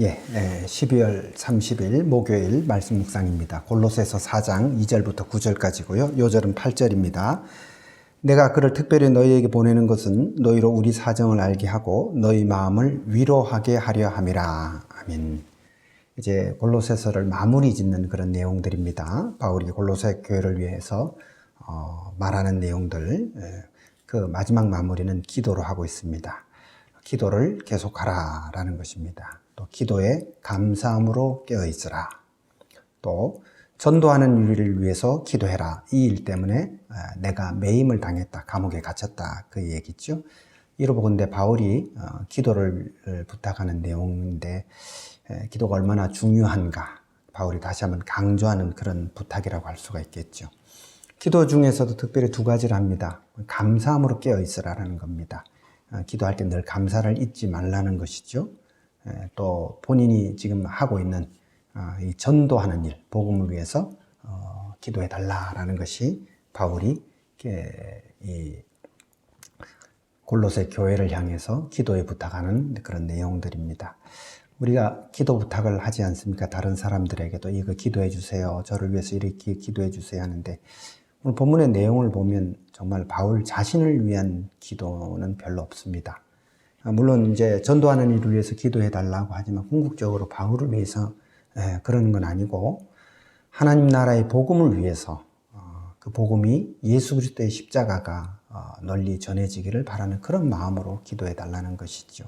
예, 예, 12월 30일 목요일 말씀 묵상입니다. 골로새서 4장 2절부터 9절까지고요. 요절은 8절입니다. 내가 그를 특별히 너희에게 보내는 것은 너희로 우리 사정을 알게 하고 너희 마음을 위로하게 하려 함이라. 아멘. 이제 골로새서를 마무리 짓는 그런 내용들입니다. 바울이 골로새 교회를 위해서 어, 말하는 내용들 예, 그 마지막 마무리는 기도로 하고 있습니다. 기도를 계속하라라는 것입니다. 또 기도에 감사함으로 깨어 있으라. 또 전도하는 일을 위해서 기도해라. 이 일 때문에 아, 내가 매임을 당했다. 감옥에 갇혔다. 그 얘기죠. 이로 보건대 바울이 어, 기도를 부탁하는 내용인데 에, 기도가 얼마나 중요한가. 바울이 다시 한번 강조하는 그런 부탁이라고 할 수가 있겠죠. 기도 중에서도 특별히 두 가지를 합니다. 감사함으로 깨어 있으라라는 겁니다. 어, 기도할 때 늘 감사를 잊지 말라는 것이죠. 에, 또 본인이 지금 하고 있는 어, 이 전도하는 일, 복음을 위해서 어, 기도해 달라라는 것이 바울이 이 골로새 교회를 향해서 기도에 부탁하는 그런 내용들입니다. 우리가 기도 부탁을 하지 않습니까? 다른 사람들에게도 이거 기도해 주세요. 저를 위해서 이렇게 기도해 주세요 하는데 오늘 본문의 내용을 보면 정말 바울 자신을 위한 기도는 별로 없습니다. 아, 물론 이제 전도하는 일을 위해서 기도해 달라고 하지만 궁극적으로 바울을 위해서 예, 그러는 건 아니고 하나님 나라의 복음을 위해서 어, 그 복음이 예수 그리스도의 십자가가 어, 널리 전해지기를 바라는 그런 마음으로 기도해 달라는 것이죠.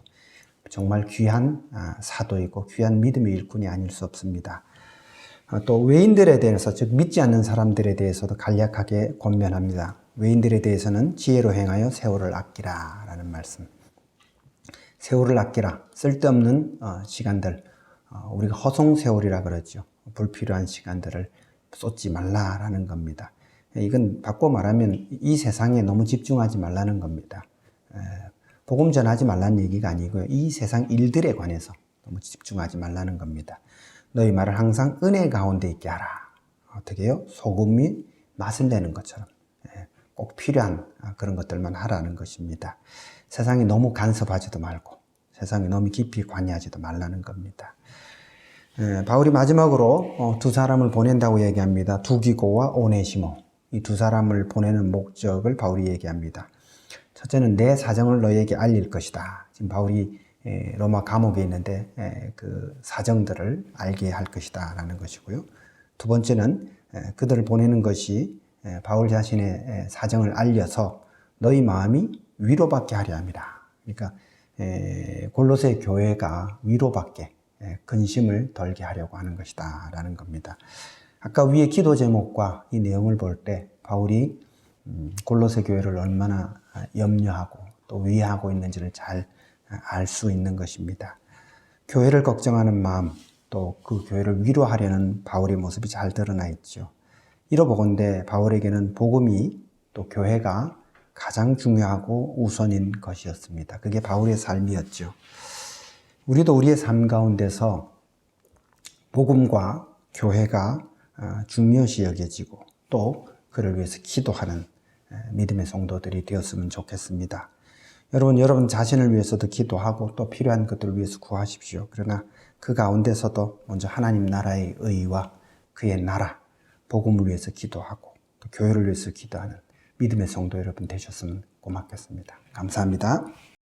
정말 귀한 아, 사도이고 귀한 믿음의 일꾼이 아닐 수 없습니다. 아, 또 외인들에 대해서 즉 믿지 않는 사람들에 대해서도 간략하게 권면합니다. 외인들에 대해서는 지혜로 행하여 세월을 아끼라라는 말씀. 세월을 아끼라 쓸데없는 어, 시간들 어, 우리가 허송 세월이라 그러죠. 불필요한 시간들을 쏟지 말라라는 겁니다. 이건 바꿔 말하면 이 세상에 너무 집중하지 말라는 겁니다. 에, 복음 전하지 말라는 얘기가 아니고요. 이 세상 일들에 관해서 너무 집중하지 말라는 겁니다. 너희 말을 항상 은혜 가운데 있게 하라. 어떻게요? 소금이 맛을 내는 것처럼 예, 꼭 필요한 그런 것들만 하라는 것입니다. 세상에 너무 간섭하지도 말고 세상에 너무 깊이 관여하지도 말라는 겁니다. 예, 바울이 마지막으로 어, 두 사람을 보낸다고 얘기합니다. 두기고와 오네시모. 이 두 사람을 보내는 목적을 바울이 얘기합니다. 첫째는 내 사정을 너에게 알릴 것이다. 지금 바울이 예, 로마 감옥에 있는데 예, 그 사정들을 알게 할 것이다 라는 것이고요. 두 번째는 예, 그들을 보내는 것이 예, 바울 자신의 예, 사정을 알려서 너희 마음이 위로받게 하려 합니다. 그러니까 예, 골로새 교회가 위로받게 예, 근심을 덜게 하려고 하는 것이다 라는 겁니다. 아까 위에 기도 제목과 이 내용을 볼 때 바울이 음, 골로새 교회를 얼마나 염려하고 또 위하고 있는지를 잘 알 수 있는 것입니다. 교회를 걱정하는 마음 또 그 교회를 위로하려는 바울의 모습이 잘 드러나 있죠. 이로보건대 바울에게는 복음이 또 교회가 가장 중요하고 우선인 것이었습니다. 그게 바울의 삶이었죠. 우리도 우리의 삶 가운데서 복음과 교회가 어, 중요시 여겨지고 또 그를 위해서 기도하는 믿음의 성도들이 되었으면 좋겠습니다. 여러분, 여러분 자신을 위해서도 기도하고 또 필요한 것들을 위해서 구하십시오. 그러나 그 가운데서도 먼저 하나님 나라의 의와 그의 나라, 복음을 위해서 기도하고 또 교회를 위해서 기도하는 믿음의 성도 여러분 되셨으면 고맙겠습니다. 감사합니다.